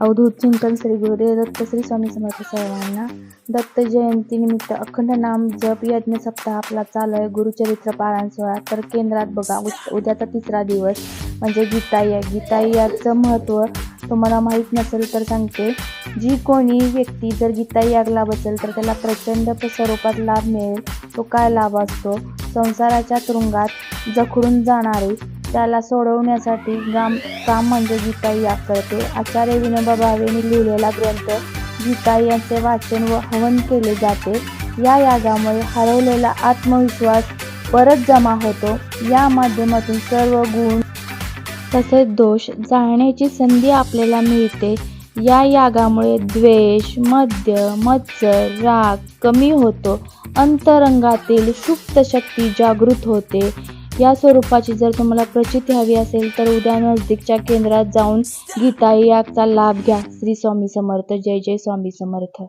अवधूत चिंतन श्री गुरुदेव दत्त श्री स्वामी समर्थ सर्वांना दत्त जयंती निमित्त अखंड नाम जप यज्ञ सप्ताह आपला चालू आहे. गुरुचरित्र पारायण सोहळा. तर केंद्रात बघा उद्याचा तिसरा दिवस. म्हणजे गीताई या गीताई याचं महत्त्व तुम्हाला माहीत नसेल तर सांगते. जी कोणी व्यक्ती जर गीता यागला बसेल तर त्याला प्रचंड स्वरूपात लाभ मिळेल. तो काय लाभ असतो? संसाराच्या तुरुंगात जखडून जाणारे त्याला सोडवण्यासाठी गाम काम म्हणजे गीता याग करते आचार्य विनोबा भावेने लिहिलेला ग्रंथ गीता यांचे वाचन व हवन केले जाते. या यागामुळे हरवलेला आत्मविश्वास परत जमा होतो. या माध्यमातून सर्व गुण तसेच दोष जाणण्याची संधी आपल्याला मिळते. या यागामुळे द्वेष मद्य मत्सर राग कमी होतो. अंतरंगातील सुप्त शक्ती जागृत होते. या स्वरूपाची जर तुम्हाला प्रचिती हवी असेल तर उद्या नजदीकच्या केंद्रात जाऊन गीता यागचा लाभ घ्या. श्री स्वामी समर्थ. जय जय स्वामी समर्थ.